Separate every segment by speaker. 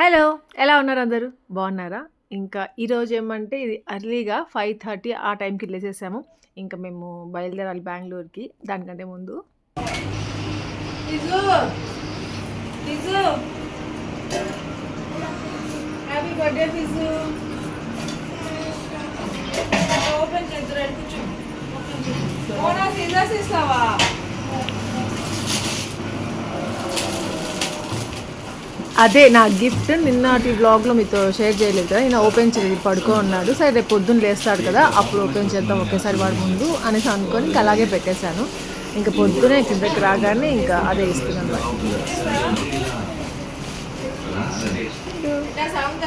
Speaker 1: Hello ఎలా ఉన్నారు అందరూ? బాగున్నారా? ఇంకా ఈరోజు ఏమంటే ఇది అర్లీగా ఫైవ్ థర్టీ ఆ టైంకి వెళ్ళేసేసాము ఇంకా మేము బయలుదేరాలి బెంగళూరుకి దానికంటే ముందు.
Speaker 2: హ్యాపీ బర్త్డే ఫిజు ఓపెన్ చేద్దాం కూర్చో. సీజర్స్ ఇస్తావా
Speaker 1: అదే నా గిఫ్ట్ నిన్నటి బ్లాగ్లో మీతో షేర్ చేయలేదు కదా. నేను ఓపెన్ చేయలేదు పడుకో ఉన్నాడు సరే రేపు పొద్దున్న లేస్తాడు కదా. అప్పుడు ఓపెన్ చేద్దాం ఒకేసారి వాడు ముందు అనేసి అనుకొని ఇంకా అలాగే పెట్టేశాను. ఇంకా పొద్దునే కిందకి రాగానే ఇంకా అదే ఇస్తున్నాను
Speaker 2: సౌండ్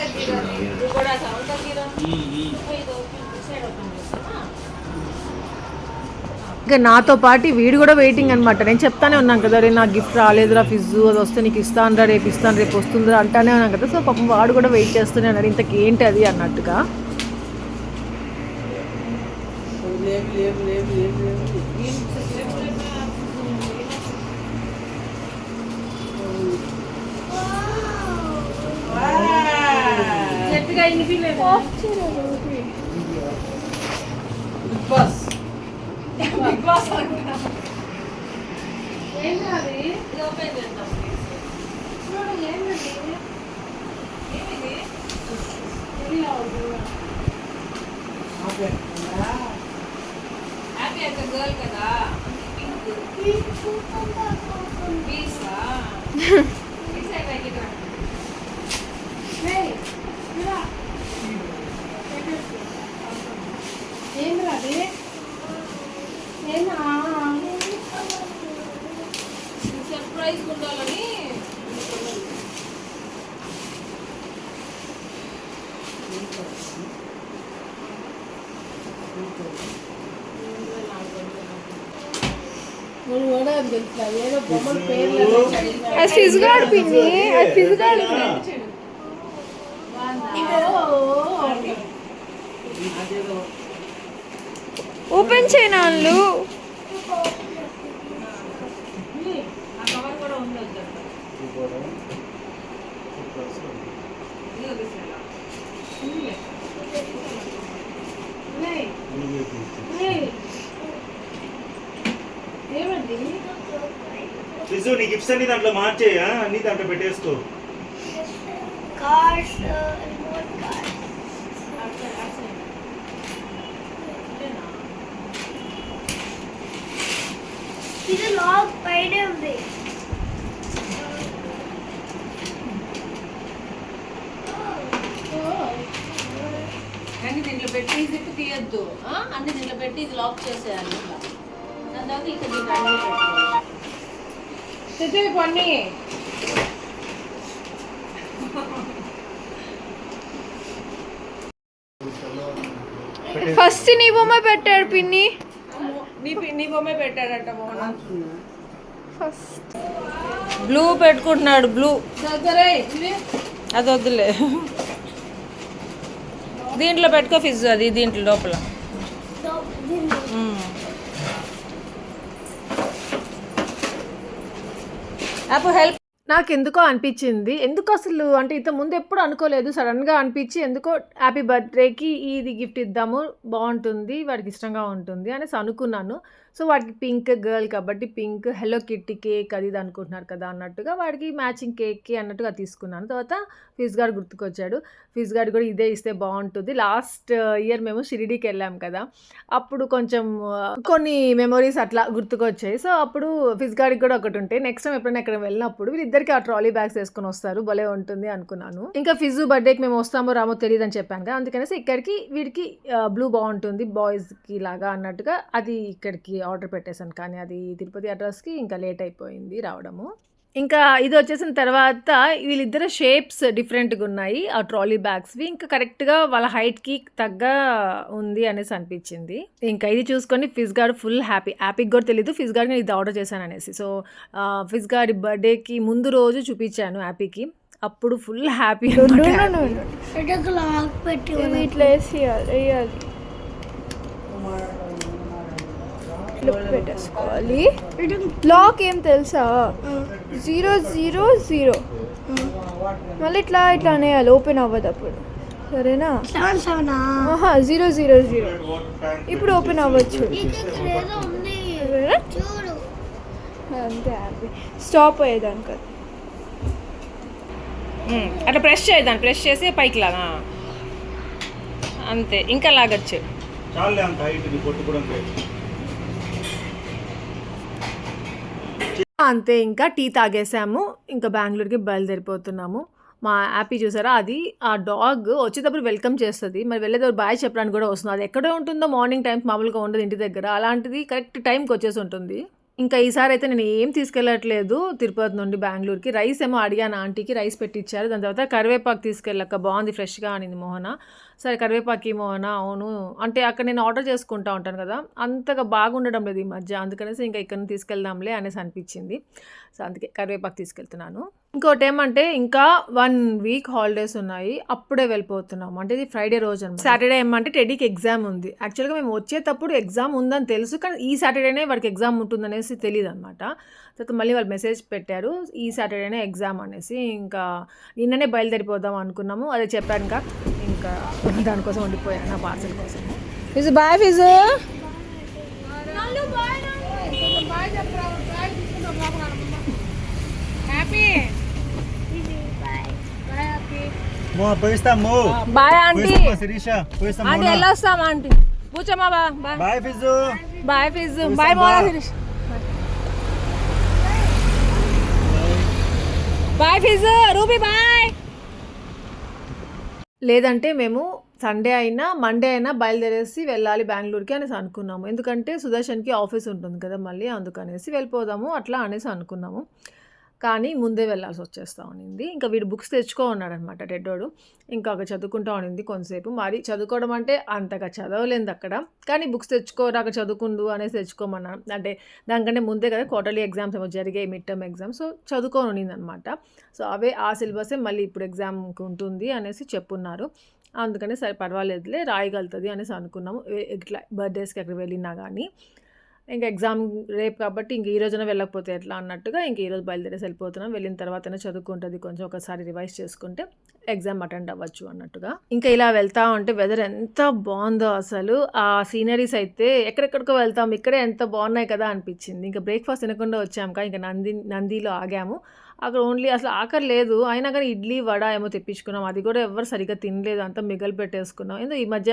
Speaker 1: ఇంకా నాతో పాటు వీడు కూడా వెయిటింగ్ అనమాట నేను చెప్తానే ఉన్నాను కదా రే నా గిఫ్ట్ రాలేదురా ఫిజు అది వస్తే నీకు ఇస్తాను రా రేపు ఇస్తాను రేపు వస్తుందిరా అంటానే ఉన్నాను కదా సో పాపం వాడు కూడా వెయిట్ చేస్తూనే అన్నాడు ఇంతకు ఏంటి అది అన్నట్టుగా
Speaker 2: గట్టిగా ఇనిపిలేదు బిగ్ బాస్ బిగ్ బాస్ ఏం కాదు ఓపెన్ చేద్దాం చూడు ఏంటండి ఏమిది హ్యాపీ అక్క గర్ల్ కదా పింక్ పీసా పీసా సర్ప్రైజ్ ఉండాలని
Speaker 1: ఫిజ్గాడు పిన్ని. ఫిజ్గాడు. ఓపెన్ చేయనా వాళ్ళు
Speaker 2: ఆ ఉండొచ్చు
Speaker 3: ఫిజు నీ గిఫ్ట్స్ అన్ని దాంట్లో మార్చేయా? అన్ని దాంట్లో పెట్టేసుకో.
Speaker 4: ఇది లాగ్ పైన ఉంది
Speaker 2: అన్ని దీంట్లో పెట్టి జిప్ తీయద్దు. ఆ? అన్ని దీంట్లో పెట్టి ఇది లాక్ చేసేయాలి. దాని తర్వాత ఇక్కడ అన్ని పెట్టుకోవాలి కొన్ని
Speaker 1: ఫస్ట్ నీ బొమ్మ పెట్టాడు పిన్ని.
Speaker 2: నీ నీ బొమ్మే పెట్టాడట మోహన.
Speaker 1: ఫస్ట్.
Speaker 2: బ్లూ పెట్టుకుంటున్నాడు బ్లూ. అది వద్దులే. దీంట్లో పెట్టుకో ఫిజ్ అది దీంట్లో లోపల. హెల్ప్
Speaker 1: నాకు ఎందుకో అనిపించింది. ఎందుకు అసలు? అంటే ఇంత ముందు ఎప్పుడు అనుకోలేదు. సడన్గా అనిపించి ఎందుకో హ్యాపీ బర్త్డేకి ఇది గిఫ్ట్ ఇద్దాము బాగుంటుంది వాడికి ఇష్టంగా ఉంటుంది అనేసి అనుకున్నాను. సో వాడికి పింక్ గర్ల్ కాబట్టి పింక్ హెలో కిట్టి కేక్ అది ఇది అనుకుంటున్నారు కదా అన్నట్టుగా వాడికి మ్యాచింగ్ కేక్కి అన్నట్టుగా తీసుకున్నాను. తర్వాత ఫిజ్ గార్డ్ గుర్తుకొచ్చాడు. ఫిజ్ గార్డ్ కూడా ఇదే ఇస్తే బాగుంటుంది. లాస్ట్ ఇయర్ మేము షిరిడీకి వెళ్ళాం కదా అప్పుడు కొంచెం కొన్ని మెమొరీస్ అట్లా గుర్తుకొచ్చాయి. సో అప్పుడు ఫిజ్ గారికి కూడా ఒకటి ఉంటే నెక్స్ట్ టైం ఎప్పుడైనా ఎక్కడ వెళ్ళినప్పుడు వీళ్ళిద్దరికి ఆ ట్రాలీ బ్యాగ్స్ వేసుకొని వస్తారు. భలే ఉంటుంది అనుకున్నాను. ఇంకా ఫిజు బర్త్డేకి మేము వస్తామో రామో తెలియదు అని చెప్పాను కదా అందుకనేసి ఇక్కడికి వీడికి బ్లూ బాగుంటుంది బాయ్స్కి లాగా అన్నట్టుగా అది ఇక్కడికి ఆర్డర్ పెట్టేశాను. కానీ అది తిరుపతి అడ్రస్కి ఇంకా లేట్ అయిపోయింది రావడము. ఇంకా ఇది వచ్చేసిన తర్వాత వీళ్ళిద్దరు షేప్స్ డిఫరెంట్గా ఉన్నాయి. ఆ ట్రాలీ బ్యాగ్స్వి ఇంకా కరెక్ట్గా వాళ్ళ హైట్కి తగ్గ ఉంది అనేసి అనిపించింది. ఇంకా ఇది చూసుకొని ఫిజ్ గార్డ్ ఫుల్ హ్యాపీ. హ్యాపీకి కూడా తెలీదు. ఫిజ్ గార్డ్ ఇది ఆర్డర్ చేశాను అనేసి. సో ఫిజ్ గార్డ్ బర్త్డేకి ముందు రోజు చూపించాను హ్యాపీకి. అప్పుడు ఫుల్ హ్యాపీ.
Speaker 5: ఇట్లా వేసి వేయాలి లుక్ పెట్టేసుకోవాలి. లాక్ ఏం తెలుసా? Zero zero zero. మళ్ళీ ఇట్లా ఇట్లా అనేయాలి ఓపెన్ అవ్వదు అప్పుడు. సరేనా? Zero zero zero. ఇప్పుడు ఓపెన్ అవ్వచ్చు. అంతే హ్యాపీ స్టాప్ అయ్యేదానికి అది
Speaker 1: అట్లా ప్రెస్ చేయదాన్ని ప్రెస్ చేసి పైకి లాగా. అంతే ఇంకా లాగచ్చు.
Speaker 3: అంతే
Speaker 1: ఇంకా టీ తాగేసాము ఇంకా బెంగళూరుకి బయలుదేరిపోతున్నాము. మా యాపీ చూసారా? అది ఆ డాగ్ వచ్చేటప్పుడు వెల్కమ్ చేస్తుంది. మరి వెళ్ళేటప్పుడు బాయ్ చెప్పడానికి కూడా వస్తుంది. అది ఎక్కడో ఉంటుందో మార్నింగ్ టైం మామూలుగా ఉండదు ఇంటి దగ్గర. అలాంటిది కరెక్ట్ టైంకి వచ్చేసి ఉంటుంది. ఇంకా ఈసారి అయితే నేను ఏం తీసుకెళ్ళట్లేదు తిరుపతి నుండి బెంగళూరుకి. రైస్ ఏమో అడిగాను ఆంటీకి రైస్ పెట్టించారు దాని తర్వాత కరివేపాకు తీసుకెళ్ళక బాగుంది ఫ్రెష్గా అనింది మోహన. సరే కరివేపాకి మోహన అవును. అంటే అక్కడ నేను ఆర్డర్ చేసుకుంటా ఉంటాను కదా అంతగా బాగుండడం లేదు ఈ మధ్య. అందుకనేసి ఇంకా ఇక్కడ నుంచి తీసుకెళ్దాంలే అనేసి అనిపించింది. సో అందుకే కరివేపాకు తీసుకెళ్తున్నాను. ఇంకోటి ఏమంటే ఇంకా వన్ వీక్ హాలిడేస్ ఉన్నాయి అప్పుడే వెళ్ళిపోతున్నాము. అంటే ఇది ఫ్రైడే రోజు అనమాట సాటర్డే ఏమంటే టెడీకి ఎగ్జామ్ ఉంది. యాక్చువల్గా మేము వచ్చేటప్పుడు ఎగ్జామ్ ఉందని తెలుసు కానీ ఈ సాటర్డేనే వాడికి ఎగ్జామ్ ఉంటుందనేసి తెలియదు అనమాట తర్వాత మళ్ళీ వాళ్ళు మెసేజ్ పెట్టారు ఈ సాటర్డేనే ఎగ్జామ్ అనేసి. ఇంకా నిన్ననే బయలుదేరిపోదాం అనుకున్నాము అదే చెప్పాను ఇంకా ఇంకా దానికోసం ఉండిపోయాను నా పార్సల్ కోసం. ఫిజు బాయ్ ఫిజు.
Speaker 3: పోయిస్తాము
Speaker 1: బాయ్ ఆంటీ. ఆంటీ ఎలా వస్తాం ఆంటీ కూర్చోమా బా bye.
Speaker 3: Bye Fiju.
Speaker 1: Bye Fiju. Bye Mona Shirish. Bye Fiju. Ruby bye. లేదంటే మేము సండే అయినా మండే అయినా బయలుదేరేసి వెళ్ళాలి బెంగళూరుకి అనేసి అనుకున్నాము. ఎందుకంటే సుదర్శన్కి ఆఫీస్ ఉంటుంది కదా మళ్ళీ అందుకనేసి వెళ్ళిపోదాము అట్లా అనేసి అనుకున్నాము. కానీ ముందే వెళ్ళాల్సి వచ్చేస్తా ఉన్నింది. ఇంకా వీడు బుక్స్ తెచ్చుకో ఉన్నాడు అనమాట టెడ్డోడు. ఇంకా అక్కడ చదువుకుంటా ఉన్నింది కొంతసేపు. మరి చదువుకోవడం అంటే అంతగా చదవలేదు అక్కడ. కానీ బుక్స్ తెచ్చుకోరా అక్కడ చదువుకుండు అనేసి తెచ్చుకోమన్నాను. అంటే దానికంటే ముందే కదా క్వార్టర్లీ ఎగ్జామ్స్ ఏమో జరిగాయి మిడ్ టర్మ్ ఎగ్జామ్స్. సో చదువుకొని ఉన్నింది అనమాట సో అవే ఆ సిలబసే మళ్ళీ ఇప్పుడు ఎగ్జామ్కి ఉంటుంది అనేసి చెప్పున్నారు. అందుకని సరే పర్వాలేదులే రాయగలుగుతుంది అనేసి అనుకున్నాము. ఇట్లా బర్త్డేస్కి అక్కడ వెళ్ళినా కానీ ఇంకా ఎగ్జామ్ రేపు కాబట్టి ఇంక ఈ రోజున వెళ్ళకపోతే ఎట్లా అన్నట్టుగా ఇంక ఈ రోజు బయలుదేరేసి వెళ్ళిపోతున్నాం. వెళ్ళిన తర్వాతనే చదువుకుంటుంది కొంచెం ఒకసారి రివైజ్ చేసుకుంటే ఎగ్జామ్ అటెండ్ అవ్వచ్చు అన్నట్టుగా. ఇంకా ఇలా వెళ్తా ఉంటే వెదర్ ఎంత బాగుందో అసలు. ఆ సీనరీస్ అయితే ఎక్కడెక్కడికో వెళ్తాం. ఇక్కడే ఎంత బాగున్నాయి కదా అనిపించింది. ఇంకా బ్రేక్ఫాస్ట్ తినకుండా వచ్చాము ఇంకా నంది నందిలో ఆగాము. అక్కడ ఓన్లీ అసలు ఆఖరి లేదు. అయినా కానీ ఇడ్లీ వడ ఏమో తెప్పించుకున్నాం. అది కూడా ఎవరు సరిగ్గా తినలేదు. అంతా మిగలు పెట్టేసుకున్నాం ఎందుకు ఈ మధ్య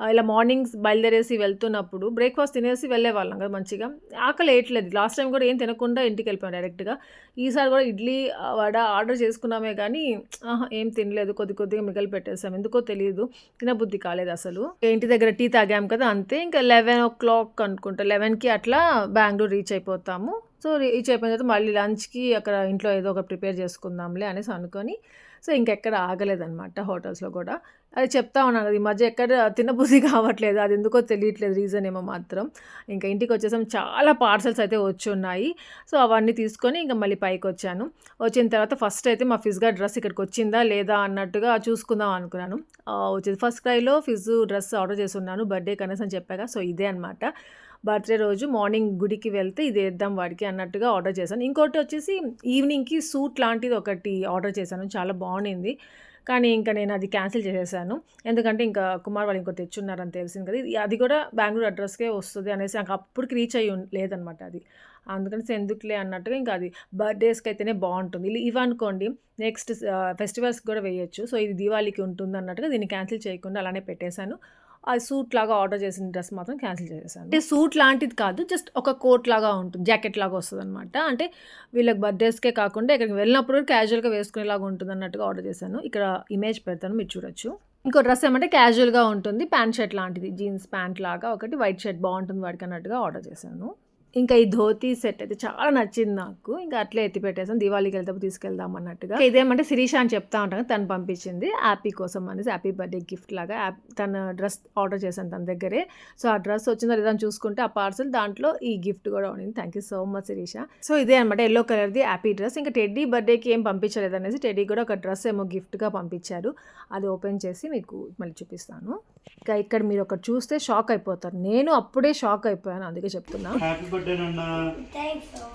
Speaker 1: ఇలా మార్నింగ్స్ బయలుదేరేసి వెళ్తున్నప్పుడు బ్రేక్ఫాస్ట్ తినేసి వెళ్ళే వాళ్ళం కదా మంచిగా. ఆకలి వేయట్లేదు. లాస్ట్ టైం కూడా ఏం తినకుండా ఇంటికి వెళ్ళిపోయాం డైరెక్ట్గా. ఈసారి కూడా ఇడ్లీ వడ ఆర్డర్ చేసుకున్నామే కానీ ఆహా, ఏం తినలేదు. కొద్ది కొద్దిగా మిగలు పెట్టేసాం. ఎందుకో తెలియదు. తినబుద్ధి కాలేదు అసలు. ఇంటి దగ్గర టీ తాగాం కదా అంతే. ఇంకా లెవెన్ ఓ క్లాక్ అనుకుంటా. లెవెన్కి అట్లా బెంగళూరు రీచ్ అయిపోతాము. సో రీచ్ అయిపోయిన తర్వాత మళ్ళీ లంచ్కి అక్కడ ఇంట్లో ఏదో ఒక ప్రిపేర్ చేసుకుందాంలే అనేసి అనుకొని సో ఇంకెక్కడ ఆగలేదన్నమాట హోటల్స్లో కూడా. అది చెప్తా ఉన్నాను ఈ మధ్య ఎక్కడ తినబుద్ధి కావట్లేదు అది ఎందుకో తెలియట్లేదు రీజన్ ఏమో మాత్రం. ఇంకా ఇంటికి వచ్చేసాం చాలా పార్సల్స్ అయితే వచ్చి ఉన్నాయి సో అవన్నీ తీసుకొని ఇంకా మళ్ళీ పైకి వచ్చాను. వచ్చిన తర్వాత ఫస్ట్ అయితే మా ఫిజ్గా డ్రెస్ ఇక్కడికి వచ్చిందా లేదా అన్నట్టుగా చూసుకుందాం అనుకున్నాను. వచ్చేది ఫస్ట్ క్రైలో ఫిజ్ డ్రెస్ ఆర్డర్ చేసి ఉన్నాను బర్త్డే కనీసం చెప్పాక. సో ఇదే అనమాట బర్త్డే రోజు మార్నింగ్ గుడికి వెళ్తే ఇది వేద్దాం వాడికి అన్నట్టుగా ఆర్డర్ చేశాను. ఇంకోటి వచ్చేసి ఈవినింగ్కి సూట్ లాంటిది ఒకటి ఆర్డర్ చేశాను. చాలా బాగుండింది. కానీ ఇంకా నేను అది క్యాన్సిల్ చేసేసాను. ఎందుకంటే ఇంకా కుమార్ వాళ్ళు ఇంకోటి తెచ్చున్నారని తెలిసింది కదా. ఇది- అది కూడా బెంగళూరు అడ్రస్కే వస్తుంది అనేసి నాకు అప్పటికి రీచ్ అయ్యి లేదనమాట అది. అందుకని ఎందుకులే అన్నట్టుగా ఇంకా అది బర్త్డేస్కి అయితేనే బాగుంటుంది. ఇవనుకోండి అనుకోండి నెక్స్ట్ ఫెస్టివల్స్కి కూడా వేయొచ్చు. సో ఇది దివాళికి ఉంటుంది అన్నట్టుగా దీన్ని క్యాన్సిల్ చేయకుండా అలానే పెట్టేశాను. ఆ సూట్ లాగా ఆర్డర్ చేసిన డ్రెస్ మాత్రం క్యాన్సిల్ చేసేసాను. అంటే సూట్ లాంటిది కాదు జస్ట్ ఒక కోట్ లాగా ఉంటుంది జాకెట్ లాగా వస్తుంది అనమాట అంటే వీళ్ళకి బర్త్డేస్కే కాకుండా ఇక్కడికి వెళ్ళినప్పుడు క్యాజువల్గా వేసుకునేలాగా ఉంటుంది అన్నట్టుగా ఆర్డర్ చేశాను. ఇక్కడ ఇమేజ్ పెడతాను మీరు చూడొచ్చు. ఇంకో డ్రెస్ ఏమంటే క్యాజువల్గా ఉంటుంది ప్యాంట్ షర్ట్ లాంటిది జీన్స్ ప్యాంట్ లాగా ఒకటి వైట్ షర్ట్ బాగుంటుంది వాడికి అన్నట్టుగా ఆర్డర్ చేశాను. ఇంకా ఈ ధోతి సెట్ అయితే చాలా నచ్చింది నాకు. ఇంకా అట్లే ఎత్తి పెట్టేసాను దివాళీకి వెళ్తే తీసుకెళ్దాం అన్నట్టుగా. ఇదేమంటే శిరీష అని చెప్తా ఉంటాను తను పంపించింది. హ్యాపీ కోసం అనేసి హ్యాపీ బర్త్డే గిఫ్ట్ లాగా తన డ్రెస్ ఆర్డర్ చేశాను తన దగ్గరే. సో ఆ డ్రెస్ వచ్చిందో లేదని చూసుకుంటే ఆ పార్సల్ దాంట్లో ఈ గిఫ్ట్ కూడా ఉండింది. Thank you so much Shirisha. So ఇదే అనమాట ఎల్లో కలర్ది హ్యాపీ డ్రెస్. ఇంకా టెడ్డీ బర్త్డేకి ఏం పంపించలేదు అనేసి టెడ్డీ కూడా ఒక డ్రెస్ ఏమో గిఫ్ట్గా పంపించారు. అది ఓపెన్ చేసి మీకు మళ్ళీ చూపిస్తాను. ఇంకా ఇక్కడ మీరు ఒకటి చూస్తే షాక్ అయిపోతారు. నేను అప్పుడే షాక్ అయిపోయాను అందుకే చెప్తున్నా.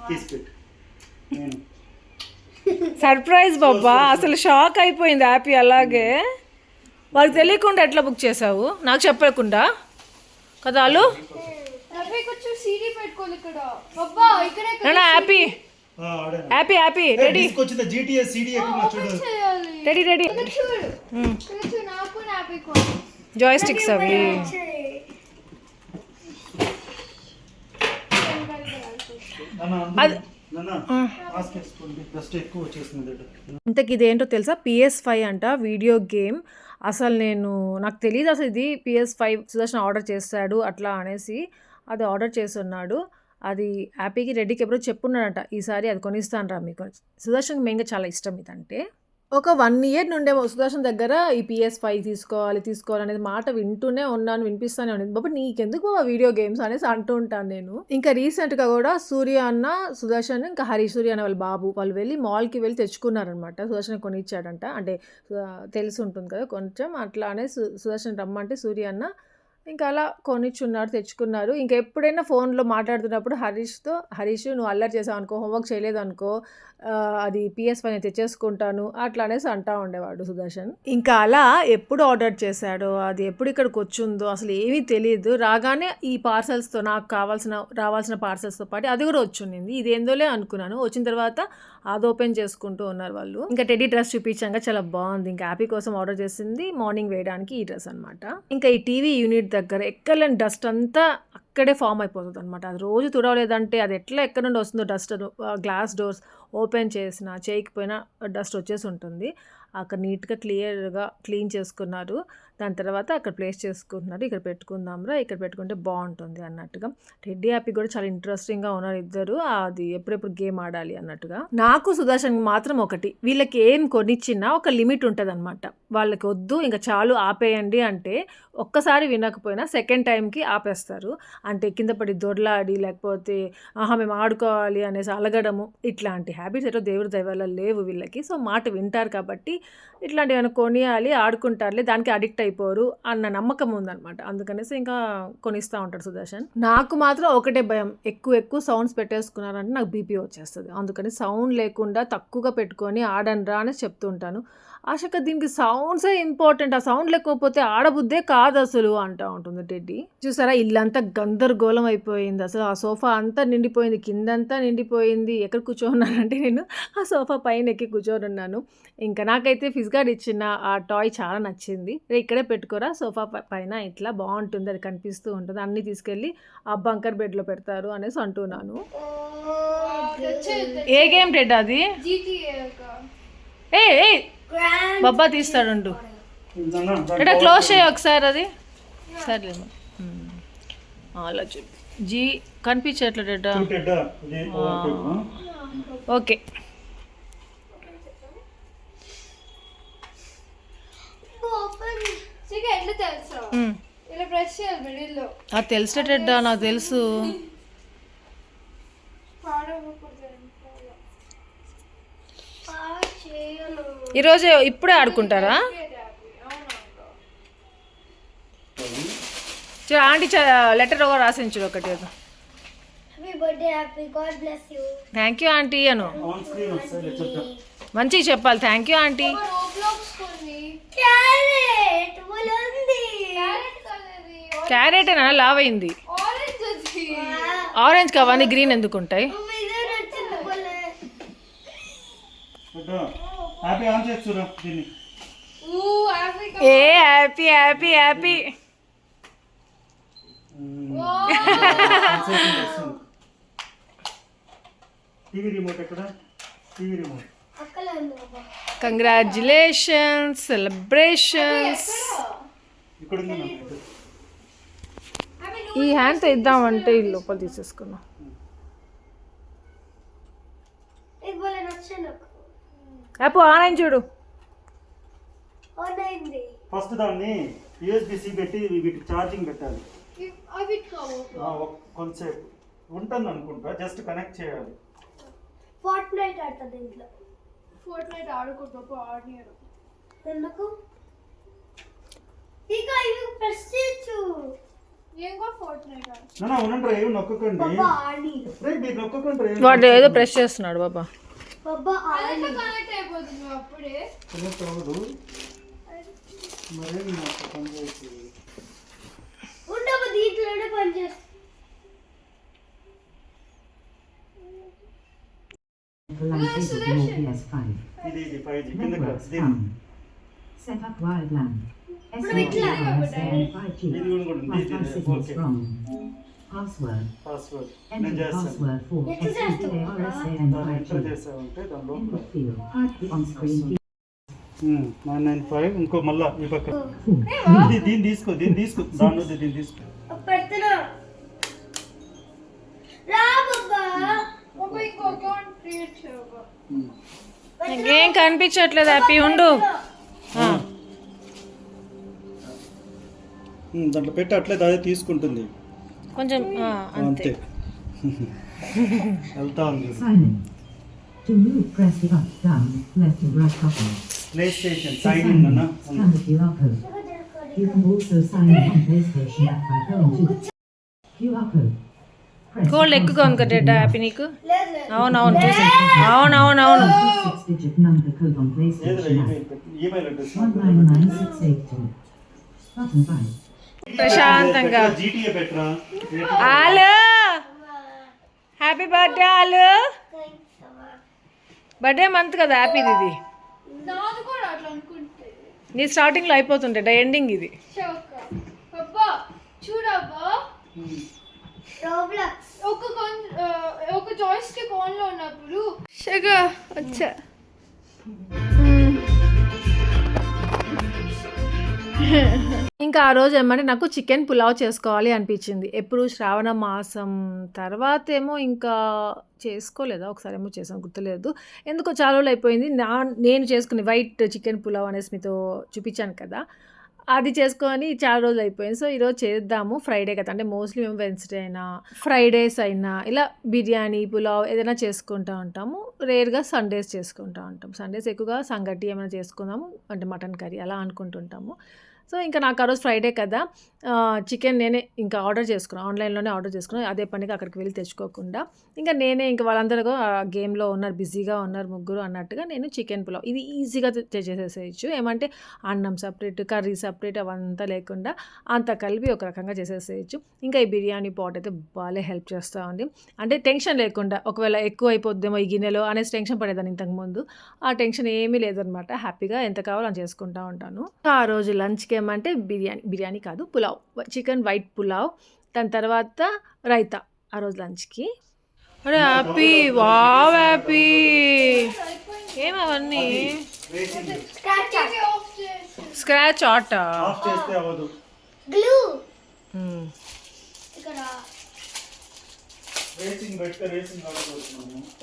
Speaker 3: తీసుకెట్టు నేను.
Speaker 1: సర్ప్రైజ్ బాబా. అసలు షాక్ అయిపోయింది హ్యాపీ అలాగే. వాళ్ళకి తెలియకుండా ఎట్లా బుక్ చేసావు నాకు చెప్పకుండా? కదా అలు happy. Happy happy ready ready ready joysticks అవి. అది- ఇంతకి ఇదేంటో తెలుసా? పిఎస్ ఫైవ్ అంట వీడియో గేమ్ అసలు నేను నాకు తెలియదు అసలు ఇది పిఎస్ ఫైవ్ సుదర్శన్ ఆర్డర్ చేస్తాడు అట్లా అనేసి అది ఆర్డర్ చేస్తున్నాడు. అది హ్యాపీకి రెడీకి ఎప్పుడో చెప్పున్నాడంట ఈసారి అది కొనిస్తాను రా మీకు. సుదర్శన్కి మెయిన్గా చాలా ఇష్టం ఇదంటే. ఒక వన్ ఇయర్ నుండే సుదర్శన్ దగ్గర ఈ పిఎస్ ఫైవ్ తీసుకోవాలి తీసుకోవాలి అనేది మాట వింటూనే ఉన్నాను వినిపిస్తూనే ఉండేది బాబు నీకెందుకు బాబా వీడియో గేమ్స్ అనేసి అంటూ ఉంటాను నేను. ఇంకా రీసెంట్గా కూడా సూర్య అన్న సుదర్శన్ ఇంకా హరి సూర్య అన్న వాళ్ళ బాబు వాళ్ళు వెళ్ళి మాల్కి వెళ్ళి తెచ్చుకున్నారనమాట సుదర్శన్ కొనిచ్చాడంట. అంటే తెలిసి ఉంటుంది కదా కొంచెం అట్లానే సు సుదర్శన్ రమ్మంటే సూర్య అన్న ఇంకా అలా కొనిచ్చున్నారు తెచ్చుకున్నారు. ఇంకా ఎప్పుడైనా ఫోన్లో మాట్లాడుతున్నప్పుడు హరీష్తో హరీష్ నువ్వు అల్లరి చేసావు అనుకో హోంవర్క్ చేయలేదు అనుకో అది పిఎస్ ఫైవ్ తెచ్చేసుకుంటాను అట్లా అనేసి అంటా ఉండేవాడు సుదర్శన్. ఇంకా అలా ఎప్పుడు ఆర్డర్ చేశాడో అది ఎప్పుడు ఇక్కడికి వచ్చిందో అసలు ఏమీ తెలియదు రాగానే ఈ పార్సల్స్తో నాకు కావాల్సిన రావాల్సిన పార్సల్స్తో పాటు అది కూడా వచ్చింది. ఇదేందోలే అనుకున్నాను. వచ్చిన తర్వాత అది ఓపెన్ చేసుకుంటూ ఉన్నారు వాళ్ళు. ఇంకా టెడీ డ్రెస్ చూపించాక చాలా బాగుంది. ఇంకా హ్యాపీ కోసం ఆర్డర్ చేసింది. మార్నింగ్ వేయడానికి ఈ డ్రెస్ అనమాట ఇంకా ఈ టీవీ యూనిట్ దగ్గర ఎక్కలేని డస్ట్ అంతా అక్కడే ఫామ్ అయిపోతుంది అనమాట అది రోజు తుడవలేదంటే అది ఎట్లా ఎక్కడి నుండి వస్తుందో డస్ట్ గ్లాస్ డోర్స్ ఓపెన్ చేసిన చేయకపోయినా డస్ట్ వచ్చేసి ఉంటుంది. అక్కడ నీట్గా క్లియర్గా క్లీన్ చేసుకున్నారు. దాని తర్వాత అక్కడ ప్లేస్ చేసుకుంటున్నారు. ఇక్కడ పెట్టుకుందాంరా ఇక్కడ పెట్టుకుంటే బాగుంటుంది అన్నట్టుగా. రెడ్డి హ్యాపీ కూడా చాలా ఇంట్రెస్టింగ్గా ఉన్నారు ఇద్దరు. అది ఎప్పుడెప్పుడు గేమ్ ఆడాలి అన్నట్టుగా. నాకు సుదర్శన్ మాత్రం ఒకటి. వీళ్ళకి ఏం కొనిచ్చినా ఒక లిమిట్ ఉంటుంది అనమాట వాళ్ళకి వద్దు ఇంకా చాలు ఆపేయండి అంటే ఒక్కసారి వినకపోయినా సెకండ్ టైంకి ఆపేస్తారు. అంటే కింద పడి దొర్లాడి లేకపోతే ఆహా మేము ఆడుకోవాలి అనేసి అలగడము ఇట్లాంటి హ్యాబిట్స్ ఏదో దేవుడి దైవాల లేవు వీళ్ళకి. సో మాట వింటారు కాబట్టి ఇట్లాంటివి ఏమైనా కొనియాలి ఆడుకుంటారులే దానికి అడిక్ట్ అయిపోరు అన్న నమ్మకం ఉందన్నమాట. అందుకనేసి ఇంకా కొనిస్తూ ఉంటాడు సుదర్శన్. నాకు మాత్రం ఒకటే భయం. ఎక్కువ ఎక్కువ సౌండ్స్ పెట్టేసుకున్నారంటే నాకు బీపీ వచ్చేస్తుంది. అందుకని సౌండ్ లేకుండా తక్కువగా పెట్టుకొని ఆడండ్రా అని చెప్తుంటాను. ఆశక దీనికి సౌండ్సే ఇంపార్టెంట్ ఆ సౌండ్ లేకపోతే ఆడబుద్దే కాదు అసలు అంటా ఉంటుంది టెడ్డి. చూసారా? ఇల్లంతా గందరగోళం అయిపోయింది. అసలు ఆ సోఫా అంతా నిండిపోయింది. కిందంతా నిండిపోయింది. ఎక్కడ కూర్చోన్నానంటే నేను ఆ సోఫా పైన ఎక్కి కూర్చొని ఉన్నాను. ఇంకా నాకైతే ఫిజ్గాడ్ ఇచ్చిన ఆ టాయ్ చాలా నచ్చింది. ఇక్కడే పెట్టుకోరా. సోఫా పైన ఇట్లా బాగుంటుంది. అది కనిపిస్తూ ఉంటుంది. అన్నీ తీసుకెళ్ళి ఆ బంకర్ బెడ్లో పెడతారు అనేసి అంటున్నాను. ఏ గేమ్ టెడ్ అది? ఏ బబ్బా
Speaker 3: దాని
Speaker 1: ఎట్లా క్లోజ్ చేయ ఒకసారి అది. సరే అలా చూపి జీ?
Speaker 3: ఇది ఓకే,
Speaker 1: అది తెలిసేటెడ్డా నాకు తెలుసు. ఈరోజు ఇప్పుడే ఆడుకుంటారా? చూడు ఆంటీ లెటర్ ఒకటి
Speaker 4: God bless you
Speaker 1: thank you aunty Anu. మంచిగా చెప్పాలి. Thank you aunty.
Speaker 4: క్యారెట్ ఉంది
Speaker 5: క్యారెట్ కలర్
Speaker 1: క్యారెట్ అన్న లావ్ అయింది
Speaker 5: ఆరెంజ్ అది.
Speaker 1: ఆరెంజ్ కావాలి గ్రీన్ ఎందుకు ఉంటాయి
Speaker 3: హ్యాపీ ఆన్ చేస్తురా దీన్ని.
Speaker 1: ఏ happy happy happy
Speaker 3: TV remote ఎక్కడ? టీవీ రిమోట్
Speaker 1: కంగ్రాచులేషన్స్ సెలబ్రేషన్స్ ఈ హ్యాండ్ ఇద్దామంటే ఈ లోపల తీసేసుకున్నాం. యాప్ ఆన్ అయింది చూడు.
Speaker 3: ఫస్ట్ దాన్ని యూఎస్బిసి పెట్టి వీటి ఛార్జింగ్ పెట్టాలి.
Speaker 5: అవి కావు
Speaker 3: ఆ, ఒక- కొంతసేపు. ఉంటుంది అనుకుంటా జస్ట్ కనెక్ట్ చేయాలి.
Speaker 4: ఫార్ట్ నైట్ ఆడుతుంది ఇంట్లో.
Speaker 5: ఫోర్ట్ నైట్ ఆడుకోకపో ఆడినారు
Speaker 4: ఎందుకు? ఇక ఇవి
Speaker 5: ఏం
Speaker 3: ఏమి నొక్కకండి.
Speaker 1: ఏదో ప్రెస్ చేస్తున్నాడు బాబా.
Speaker 5: కనెక్ట్ అయిపోతుంది అప్పుడే
Speaker 3: కనెక్ట్ అవ్వదు మరేమి నాకు పని చేసి
Speaker 4: ఉండవు దీంట్లోనే పనిచేస్తుంది
Speaker 6: Lancaster PS5.
Speaker 3: ఇది ఇది ఫైవ్ జీ కింద
Speaker 6: Networks
Speaker 3: దీని
Speaker 6: found. Set up wildland. SAN 5G.
Speaker 3: ఇది కూడా కూడా
Speaker 6: Wi-Fi
Speaker 3: ఇది
Speaker 6: signal
Speaker 3: okay
Speaker 6: strong. Password.
Speaker 3: Password నేను
Speaker 6: Enter
Speaker 3: చేస్తాను
Speaker 6: password for
Speaker 4: Enter చేస్తావా?
Speaker 6: SAN
Speaker 3: దాన్ని ఎంటర్
Speaker 6: 5G.
Speaker 3: చేసామంటే దాని
Speaker 6: Enter
Speaker 3: లోపల
Speaker 6: field. Heartbeat on screen.
Speaker 3: Nine nine five ఇంకో మళ్ళా ఈ పక్క. ఇది దీన్ని తీసుకో దీన్ని తీసుకో. దాని దీన్ని తీసుకో.
Speaker 4: పెడుతున్నా. రా బాబా
Speaker 5: ఒక ఇంకో అకౌంట్ క్రియేట్ చేయబా.
Speaker 1: ఇంకేం కనిపించట్లేదు హ్యాపీ ఉండు.
Speaker 3: దాంట్లో పెట్టి అట్లే అదే తీసుకుంటుంది.
Speaker 1: కొంచెం అంతే
Speaker 3: వెళ్తా
Speaker 1: కోల్డ్ ఎక్కువగా ఉంది కదా డేటా హ్యాపీ నీకు అవునవును చూసి అవునవునవును.
Speaker 3: Email address
Speaker 6: 199682. Button 5.
Speaker 1: ప్రశాంతంగా. హలో హ్యాపీ బర్త్డే
Speaker 4: అమ్మా
Speaker 1: బర్త్డే మంత్ కదా హ్యాపీది ఇది. నీ స్టార్టింగ్లో అయిపోతుండే ఎండింగ్ ఇది.
Speaker 5: ఒక కొన్ ఆ, ఒక చాయిస్ స్టిక్ ఆన్లో ఉన్నప్పుడు షగా వచ్చా
Speaker 1: ఇంకా ఆ రోజు ఏమంటే నాకు చికెన్ పులావ్ చేసుకోవాలి అనిపించింది. ఎప్పుడు శ్రావణ మాసం తర్వాత ఏమో ఇంకా చేసుకోలేదా? ఒకసారి ఏమో చేసాను గుర్తులేదు. ఎందుకో చాలా రోజులు అయిపోయింది. నా నేను చేసుకునే వైట్ చికెన్ పులావ్ అనేసి మీతో చూపించాను కదా. అది చేసుకొని చాలా రోజులు అయిపోయింది. సో ఈరోజు చేద్దాము. ఫ్రైడే కదా. అంటే మోస్ట్లీ మేము వెన్స్డే అయినా ఫ్రైడేస్ అయినా ఇలా బిర్యానీ పులావ్ ఏదైనా చేసుకుంటూ ఉంటాము. రేర్గా సండేస్ చేసుకుంటూ ఉంటాం సండేస్ ఎక్కువగా సంగటి ఏమైనా చేసుకుందాము. అంటే మటన్ కర్రీ అలా అనుకుంటుంటాము. సో ఇంకా నాకు ఆ రోజు ఫ్రైడే కదా. చికెన్ నేనే ఇంకా ఆర్డర్ చేసుకున్నాను ఆన్లైన్లోనే ఆర్డర్ చేసుకున్నాను అదే పనిగా అక్కడికి వెళ్ళి తెచ్చుకోకుండా. ఇంకా నేనే ఇంకా వాళ్ళందరూ ఆ గేమ్లో ఉన్నారు. బిజీగా ఉన్నారు ముగ్గురు అన్నట్టుగా నేను చికెన్ పులావ్. ఇది ఈజీగా చేసేసేయచ్చు. ఏమంటే అన్నం సపరేట్ కర్రీ సపరేట్ అవంతా లేకుండా అంత కలిపి ఒక రకంగా చేసేసేయచ్చు. ఇంకా ఈ బిర్యానీ పాట్ అయితే బాగా హెల్ప్ చేస్తూ ఉంది. అంటే టెన్షన్ లేకుండా ఒకవేళ ఎక్కువ అయిపోద్దేమో ఈ గిన్నెలో అనేసి టెన్షన్ పడేదాన్ని ఇంతకుముందు. ఆ టెన్షన్ ఏమీ లేదనమాట. హ్యాపీగా ఎంత కావాలో అని చేసుకుంటూ ఉంటాను. ఆ రోజు లంచ్కి ఏమంటే బిర్యానీ బిర్యానీ కాదు పులావ్. చికెన్ వైట్ పులావ్ దాని తర్వాత రైతా ఆ రోజు లంచ్కి. అరే హ్యాపీ వావ్ హ్యాపీ ఏమవన్నీ
Speaker 4: స్క్రాచ్
Speaker 1: ఆట.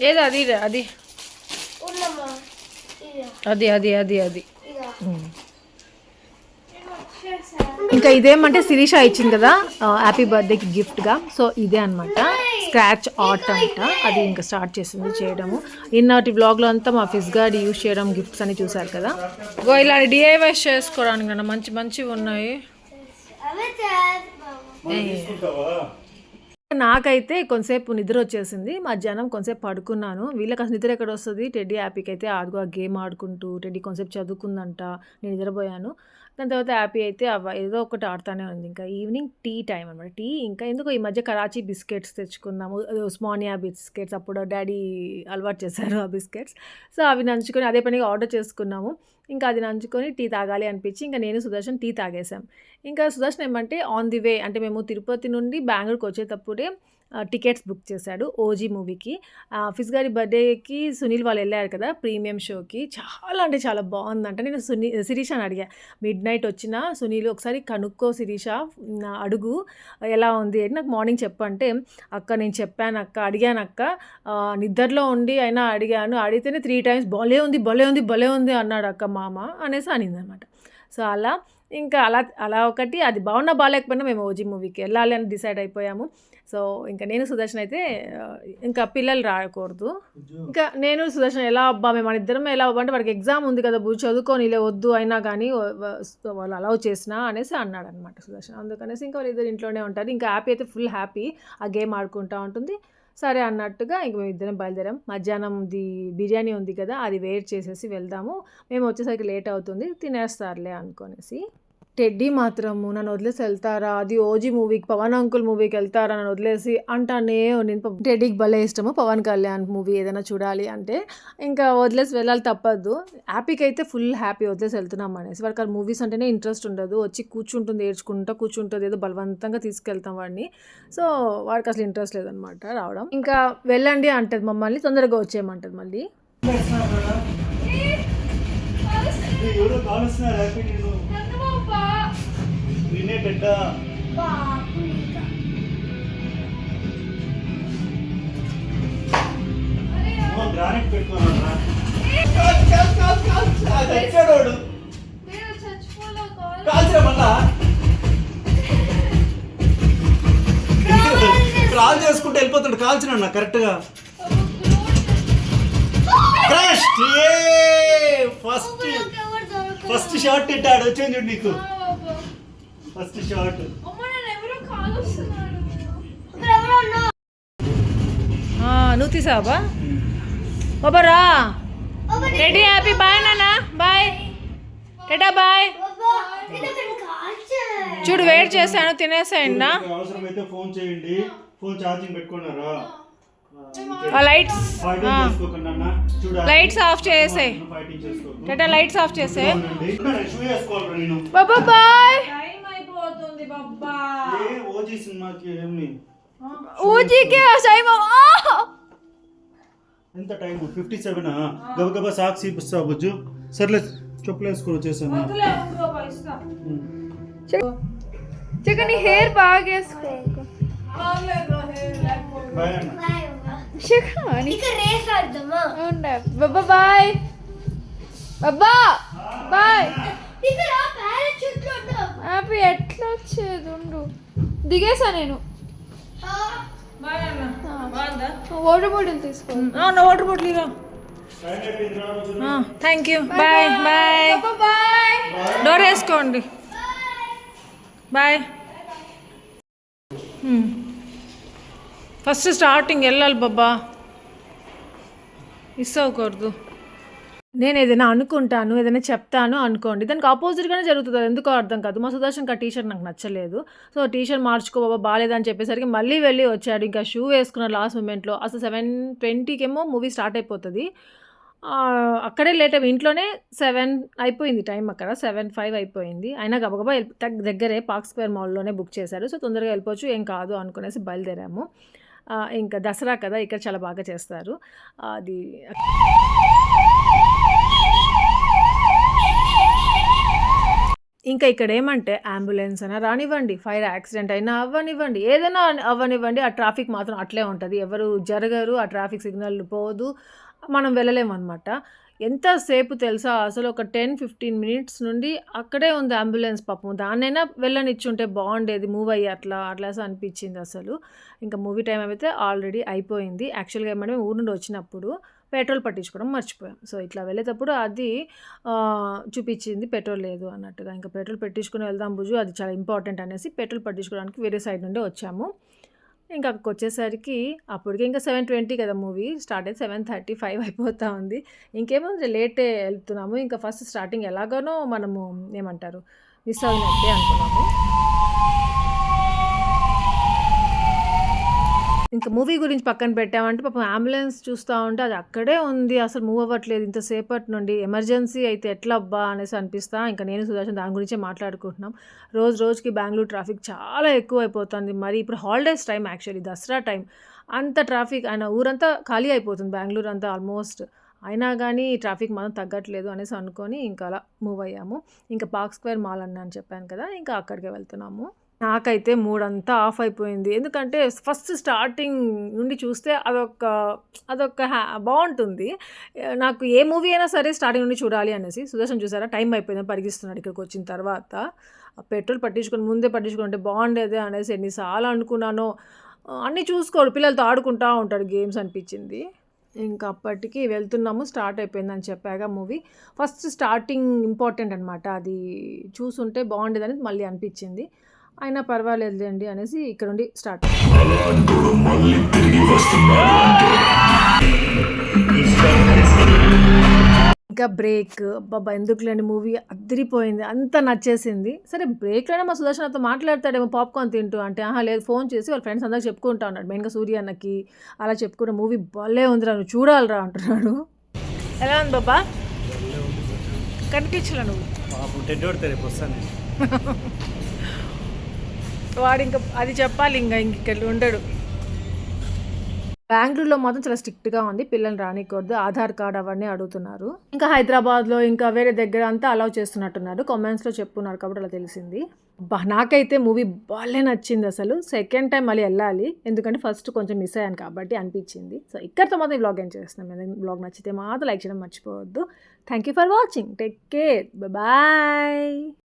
Speaker 1: ఏది అది అది? అది అది అది అది
Speaker 4: ఇదా
Speaker 1: మ్మ్.
Speaker 5: నేను వచ్చేసా
Speaker 1: ఇంకా ఇదేమంటే శిరీష ఇచ్చింది కదా హ్యాపీ బర్త్డేకి గిఫ్ట్గా సో ఇదే అనమాట స్క్రాచ్ ఆర్ట్ అంట. అది ఇంకా స్టార్ట్ చేసింది చేయడము. నిన్నటి బ్లాగ్లో అంతా మా ఫిజ్ గార్డ్ యూస్ చేయడం గిఫ్ట్స్ అని చూసారు కదా. గో ఇలా డిఐవైస్ చేసుకోవడానికి కదా మంచి మంచివి ఉన్నాయి. నాకైతే కొంతసేపు నిద్ర వచ్చేసింది. మధ్యాహ్నం కొంతసేపు పడుకున్నాను. వీళ్ళకి అసలు నిద్ర ఎక్కడ వస్తుంది? టెడ్డీ హ్యాపీకి అయితే ఆడుకో గేమ్ ఆడుకుంటూ టెడ్డీ కొంతసేపు చదువుకుందంట. నేను నిద్రపోయాను. దాని తర్వాత హ్యాపీ అయితే ఏదో ఒకటి ఆడుతూనే ఉంది. ఇంకా ఈవినింగ్ టీ టైం అనమాట టీ ఇంకా ఎందుకో ఈ మధ్య కరాచీ బిస్కెట్స్ తెచ్చుకున్నాము. ఉస్మానియా బిస్కెట్స్ అప్పుడు డాడీ అలవాటు చేశారు ఆ బిస్కెట్స్. సో అవి నంచుకొని అదే పనిగా ఆర్డర్ చేసుకున్నాము. ఇంకా అది నంచుకొని టీ తాగాలి అనిపించి ఇంకా నేను సుదర్శన్ టీ తాగేసాం ఇంకా సుదర్శన్ ఏమంటే ఆన్ ది వే అంటే మేము తిరుపతి నుండి బెంగళూరుకి వచ్చేటప్పుడే టికెట్స్ బుక్ చేశాడు ఓజీ మూవీకి. ఆఫీస్ గారి బర్త్డేకి సునీల్ వాళ్ళు వెళ్ళారు కదా ప్రీమియం షోకి. చాలా అంటే చాలా బాగుందంట. నేను సునీ శిరీష అని అడిగా మిడ్ నైట్ వచ్చిన సునీల్ ఒకసారి కనుక్కో శిరీష అడుగు ఎలా ఉంది? అని నాకు మార్నింగ్ చెప్పంటే అక్క నేను చెప్పాను అక్క అడిగాను అక్క నిద్రలో ఉండి అయినా అడిగాను అడిగితేనే త్రీ టైమ్స్ భలే ఉంది భలే ఉంది భలే ఉంది అన్నాడు అక్క మామ అనేసి అనింది అనమాట సో అలా ఇంకా అలా అలా ఒకటి అది బాగున్నా బాగాలేకపోయినా మేము ఓజీ మూవీకి వెళ్ళాలి అని డిసైడ్ అయిపోయాము. సో ఇంకా నేను సుదర్శన్ అయితే ఇంకా పిల్లలు రాకూడదు. ఇంకా నేను సుదర్శన్ ఎలా అబ్బా మేము మన ఇద్దరం ఎలా అబ్బా అంటే వాడికి ఎగ్జామ్ ఉంది కదా బుజ్జి చదువుకొని లే వద్దు అయినా కానీ వాళ్ళు అలౌ చేసినా అనేసి అన్నాడు అనమాట సుదర్శన్. అందుకనేసి ఇంకా వాళ్ళిద్దరు ఇంట్లోనే ఉంటారు. ఇంకా హ్యాపీ అయితే ఫుల్ హ్యాపీ ఆ గేమ్ ఆడుకుంటూ ఉంటుంది. సరే అన్నట్టుగా ఇంక మేము ఇద్దరం బయలుదేరాం. మధ్యాహ్నంది బిర్యానీ ఉంది కదా అది వెయిట్ చేసేసి వెళ్దాము. మేము వచ్చేసరికి లేట్ అవుతుంది తినేస్తారులే అనుకొనేసి. టెడ్డీ మాత్రము నన్ను వదిలేసి వెళ్తారా అది ఓజీ మూవీకి పవన్ అంకుల్ మూవీకి వెళ్తారా? నన్ను వదిలేసి అంటానే ఉండింది. టెడ్డీకి భలే ఇష్టము పవన్ కళ్యాణ్ మూవీ ఏదైనా చూడాలి అంటే. ఇంకా వదిలేసి వెళ్ళాలి తప్పదు. హ్యాపీకి అయితే ఫుల్ హ్యాపీ వదిలేసి వెళ్తున్నాం అనేసి. వాడికి ఆ మూవీస్ అంటేనే ఇంట్రెస్ట్ ఉండదు. వచ్చి కూర్చుంటుంది ఏడ్చుకుంటా కూర్చుంటుంది ఏదో బలవంతంగా తీసుకెళ్తాం వాడిని. సో వాడికి అసలు ఇంట్రెస్ట్ లేదనమాట రావడం. ఇంకా వెళ్ళండి అంటది మమ్మల్ని తొందరగా వచ్చేయమంటది మళ్ళీ.
Speaker 3: ఎవరో కాల్ వస్తున్నారు హ్యాపీ నేను నిన్నే పెద్ద గ్రానైట్
Speaker 7: మళ్ళా. కాల్ చేసుకుంటూ వెళ్ళిపోతాడు. కాల్చిన అన్న కరెక్ట్ ఫస్ట్ ఫస్ట్ షాట్ ఇట్టాడు. వచ్చింది చూడు నీకు. First shot.
Speaker 1: నువ్వు తీసావా బాబా రా. రెడీ హ్యాపీ బాయ్ నాన్న బాయ్. టెటా బాయ్. చూడు వెయిట్ చేశాను తినేసేయండి
Speaker 3: అవసరమైతే ఫోన్ చేయండి. ఫోన్ ఛార్జింగ్ పెట్టుకున్నారా?
Speaker 1: ఆ. లైట్స్. లైట్స్ ఆఫ్ చేసేయ్ టెటా లైట్స్ ఆఫ్ చేసే.
Speaker 3: షూ వేసుకోవాలరా నేను.
Speaker 1: బాబా బాయ్.
Speaker 2: టైం అయిపోతుంది బాబ్బా.
Speaker 3: ఏ ఓజీ సినిమాకి ఏమి?
Speaker 5: ఊజీకే సైమా.
Speaker 3: ఎంత టైం ఫిఫ్టీ సెవెన్? గబగబా ఇప్పిస్తా బుజ్జు? సర్లే చెప్పులు వేసుకొని వచ్చేసాను.
Speaker 2: వద్దులే ఉండు బాబా, ఇస్తా.
Speaker 5: హెయిర్ బాగా వేసుకో
Speaker 2: పర్లేదు, హే, లేకపోతే.
Speaker 3: బాయ్ అన్న.
Speaker 5: చిక్క నీ
Speaker 4: ఇక రేస్ ఆడదామా?
Speaker 5: ఉండే బాబా బాయ్. బాబా హ్యాపీ ఎట్లా వచ్చేది ఉండు? దిగేసా నేను. వాటర్ బాటిల్ తీసుకో.
Speaker 1: నా water bottle Ira thank you bye bye
Speaker 5: bye
Speaker 1: door వేసుకోండి. బాయ్ ఫస్ట్ స్టార్టింగ్ వెళ్ళాలి బాబా. మిస్ అవ్వకూడదు. నేను ఏదైనా అనుకుంటాను ఏదైనా చెప్తాను అనుకోండి. దానికి ఆపోజిట్గానే జరుగుతుంది ఎందుకో అర్థం కాదు. మా సుదర్శన్కి ఆ టీషర్ట్ నాకు నచ్చలేదు. సో టీషర్ట్ మార్చుకో బాబా బాగాలేదని చెప్పేసరికి మళ్ళీ వెళ్ళి వచ్చాడు. ఇంకా షూ వేసుకున్న లాస్ట్ మూమెంట్లో అసలు సెవెన్ ట్వంటీకేమో మూవీ స్టార్ట్ అయిపోతుంది. అక్కడే లేట్ అయ్యి ఇంట్లోనే సెవెన్ అయిపోయింది టైం అక్కడ. సెవెన్ ఫైవ్ అయిపోయింది. అయినా గబగబా దగ్గరే పార్క్ స్క్వేర్ మాల్లోనే బుక్ చేశారు. సో తొందరగా వెళ్ళిపోవచ్చు. ఏం కాదు అనుకునేసి బయలుదేరాము. ఇంకా దసరా కదా ఇక్కడ చాలా బాగా చేస్తారు. అది ఇంకా ఇక్కడ ఏమంటే అంబులెన్స్ అయినా రానివ్వండి ఫైర్ యాక్సిడెంట్ అయినా అవ్వనివ్వండి ఏదైనా అవ్వనివ్వండి ఆ ట్రాఫిక్ మాత్రం అట్లే ఉంటుంది. ఎవరు జరగరు ఆ ట్రాఫిక్ సిగ్నల్ పోదు మనం వెళ్ళలేము అనమాట ఎంతసేపు తెలుసా అసలు ఒక టెన్ ఫిఫ్టీన్ మినిట్స్ నుండి అక్కడే ఉంది అంబులెన్స్ పాపం. దాన్నైనా వెళ్ళనిచ్చుంటే బాగుండేది మూవ్ అయ్యి అట్లా అట్లా అనిపించింది అసలు. ఇంకా మూవీ టైం అయితే ఆల్రెడీ అయిపోయింది. యాక్చువల్గా ఏమంటే ఊరు నుండి వచ్చినప్పుడు పెట్రోల్ పట్టించుకోవడం మర్చిపోయాం సో ఇట్లా వెళ్ళేటప్పుడు అది చూపించింది పెట్రోల్ లేదు అన్నట్టుగా. ఇంకా పెట్రోల్ పెట్టించుకుని వెళ్దాం బుజు అది చాలా ఇంపార్టెంట్ అనేసి పెట్రోల్ పట్టించుకోవడానికి వేరే సైడ్ నుండి వచ్చాము. ఇంకా అక్కడికి వచ్చేసరికి అప్పటికి ఇంకా సెవెన్ ట్వంటీ కదా మూవీ స్టార్ట్ అయితే సెవెన్ థర్టీ ఫైవ్ అయిపోతూ ఉంది. ఇంకేమో లేటే వెళ్తున్నాము. ఇంకా ఫస్ట్ స్టార్టింగ్ ఎలాగనో మనము ఏమంటారు మిస్ అవునట్టే అనుకున్నాము. ఇంకా మూవీ గురించి పక్కన పెట్టామంటే పాపం అంబులెన్స్ చూస్తూ ఉంటే అది అక్కడే ఉంది అసలు మూవ్ అవ్వట్లేదు. ఇంతసేపటి నుండి ఎమర్జెన్సీ అయితే ఎట్లా అబ్బా అనేసి అనిపిస్తా. ఇంకా నేను సుదర్శన్ దాని గురించే మాట్లాడుకుంటున్నాం. రోజు రోజుకి బెంగళూరు ట్రాఫిక్ చాలా ఎక్కువ అయిపోతుంది మరి ఇప్పుడు holidays time actually Dasara time. అంత ట్రాఫిక్ ఆయన ఊరంతా ఖాళీ అయిపోతుంది బెంగళూరు అంతా ఆల్మోస్ట్. అయినా కానీ ట్రాఫిక్ మనం తగ్గట్లేదు అనేసి అనుకొని ఇంకా అలా మూవ్ అయ్యాము. ఇంకా పార్క్ స్క్వేర్ మాల్ అన్నా అని చెప్పాను కదా ఇంకా అక్కడికే వెళ్తున్నాము. నాకైతే మూడంతా ఆఫ్ అయిపోయింది ఎందుకంటే ఫస్ట్ స్టార్టింగ్ నుండి చూస్తే అదొక అదొక హ్యా బాగుంటుంది నాకు ఏ మూవీ అయినా సరే స్టార్టింగ్ నుండి చూడాలి అనేసి సుదర్శన్ చూసారా? టైం అయిపోయింది పరిగిస్తున్నాడు ఇక్కడికి వచ్చిన తర్వాత. ఆ పెట్రోల్ పట్టించుకొని ముందే పట్టించుకుంటే బాగుండేదే అనేసి ఎన్నిసార్లు అనుకున్నానో అన్నీ చూసుకోడు. పిల్లలతో ఆడుకుంటూ ఉంటాడు గేమ్స్ అనిపించింది. ఇంకా అప్పటికి వెళ్తున్నాము స్టార్ట్ అయిపోయిందని చెప్పాక మూవీ. ఫస్ట్ స్టార్టింగ్ ఇంపార్టెంట్ అనమాట అది చూసుంటే బాగుండేదని మళ్ళీ అనిపించింది. అయినా పర్వాలేదులేండి అనేసి ఇక్కడ నుండి స్టార్ట్. ఇంకా బ్రేక్. బాబా ఎందుకులేండి మూవీ అదిరిపోయింది. అంత నచ్చేసింది. సరే బ్రేక్లోనే మా సుదర్శనతో మాట్లాడతాడేమో పాప్కార్న్ తింటూ అంటే ఆహా లేదు ఫోన్ చేసి వాళ్ళ ఫ్రెండ్స్ అందరికి చెప్పుకుంటా ఉన్నాడు. మెయిన్గా సూర్య అన్నకి అలా చెప్పుకుంటే మూవీ భలే ఉందిరా నువ్వు చూడాలిరా అంటున్నాడు. ఎలా ఉంది బాబా? కనిపించలే నువ్వు? వాడు ఇంకా అది చెప్పాలి ఇంకా ఇంకెళ్ళి ఉండడు. బెంగళూరులో మాత్రం చాలా స్ట్రిక్ట్గా ఉంది పిల్లల్ని రానికూడదు ఆధార్ కార్డ్ అవన్నీ అడుగుతున్నారు. ఇంకా హైదరాబాద్లో ఇంకా వేరే దగ్గర అంతా అలౌ చేస్తున్నట్టున్నారు కామెంట్స్లో చెప్పున్నారు కాబట్టి అలా తెలిసింది. నాకైతే మూవీ బాగాలే నచ్చింది అసలు. సెకండ్ టైం మళ్ళీ వెళ్ళాలి ఎందుకంటే ఫస్ట్ కొంచెం మిస్ అయ్యాను కాబట్టి అనిపించింది. సో ఇక్కడితో మాత్రం బ్లాగ్ ఏం చేస్తున్నాం? బ్లాగ్ నచ్చితే మాత్రం లైక్ చేయడం మర్చిపోవద్దు. Thank you for watching take care bye